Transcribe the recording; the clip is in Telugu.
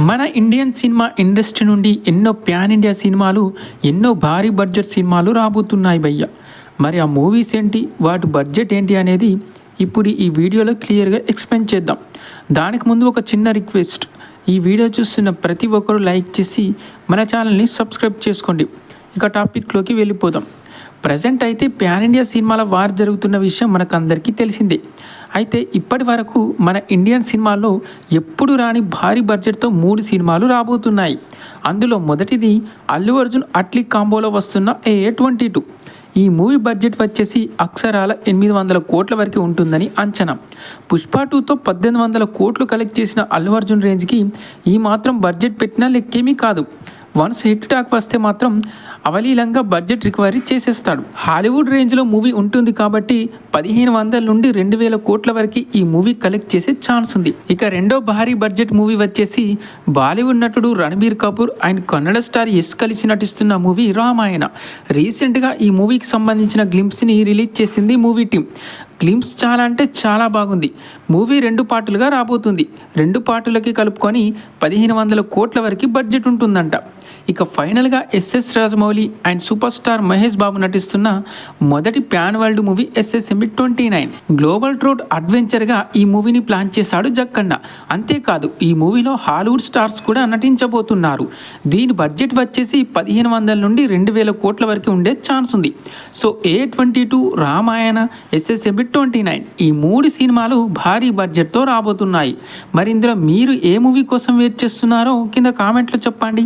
మన ఇండియన్ సినిమా ఇండస్ట్రీ నుండి ఎన్నో ప్యాన్ ఇండియా సినిమాలు ఎన్నో భారీ బడ్జెట్ సినిమాలు రాబోతున్నాయి భయ్య. మరి ఆ మూవీస్ ఏంటి వాటి బడ్జెట్ ఏంటి అనేది ఇప్పుడు ఈ వీడియోలో క్లియర్గా ఎక్స్ప్లెయిన్ చేద్దాం. దానికి ముందు ఒక చిన్న రిక్వెస్ట్ ఈ వీడియో చూస్తున్న ప్రతి ఒక్కరూ లైక్ చేసి మన ఛానల్ని సబ్స్క్రైబ్ చేసుకోండి. ఇక టాపిక్లోకి వెళ్ళిపోదాం. ప్రజెంట్ అయితే ప్యాన్ ఇండియా సినిమాల వార్ జరుగుతున్న విషయం మనకు అందరికీ తెలిసిందే. అయితే ఇప్పటి వరకు మన ఇండియన్ సినిమాల్లో ఎప్పుడు రాని భారీ బడ్జెట్తో మూడు సినిమాలు రాబోతున్నాయి. అందులో మొదటిది అల్లు అర్జున్ అట్లీ కాంబోలో వస్తున్న ఏ ట్వంటీ టూ. ఈ మూవీ బడ్జెట్ వచ్చేసి అక్షరాల ఎనిమిది వందల కోట్ల వరకు ఉంటుందని అంచనా. పుష్ప టూతో పద్దెనిమిది వందల కోట్లు కలెక్ట్ చేసిన అల్లు అర్జున్ రేంజ్కి ఈ మాత్రం బడ్జెట్ పెట్టినా లెక్కేమీ కాదు. వన్స్ హిట్ టాక్ వస్తే మాత్రం అవలీలంగా బడ్జెట్ రికవరీ చేసేస్తాడు. హాలీవుడ్ రేంజ్లో మూవీ ఉంటుంది కాబట్టి పదిహేను వందల నుండి రెండు వేల కోట్ల వరకు ఈ మూవీ కలెక్ట్ చేసే ఛాన్స్ ఉంది. ఇక రెండో భారీ బడ్జెట్ మూవీ వచ్చేసి బాలీవుడ్ నటుడు Ranbir Kapoor and Kannada star yes కలిసి నటిస్తున్న మూవీ రామాయణ. రీసెంట్గా ఈ మూవీకి సంబంధించిన గ్లింప్స్ని రిలీజ్ చేసింది మూవీ టీం గ్లిమ్స్ చాలా అంటే చాలా బాగుంది. మూవీ రెండు పార్టులుగా రాబోతుంది. రెండు పార్టులకి కలుపుకొని పదిహేను వందల కోట్ల వరకు బడ్జెట్ ఉంటుందంట. ఇక ఫైనల్గా SS Rajamouli and super star Mahesh Babu నటిస్తున్న మొదటి pan world movie SSMB twenty nine. Global road అడ్వెంచర్గా ఈ మూవీని ప్లాన్ చేశాడు జక్కన్న. అంతేకాదు ఈ మూవీలో హాలీవుడ్ స్టార్స్ కూడా నటించబోతున్నారు. దీని బడ్జెట్ వచ్చేసి పదిహేను వందల నుండి రెండు వేల కోట్ల వరకు ఉండే ఛాన్స్ ఉంది. So A twenty two Ramayana SSMB twenty nine ఈ మూడు సినిమాలు భారీ బడ్జెట్తో రాబోతున్నాయి. మరి ఇందులో మీరు ఏ మూవీ కోసం వెయిట్ చేస్తున్నారో కింద కామెంట్లో చెప్పండి.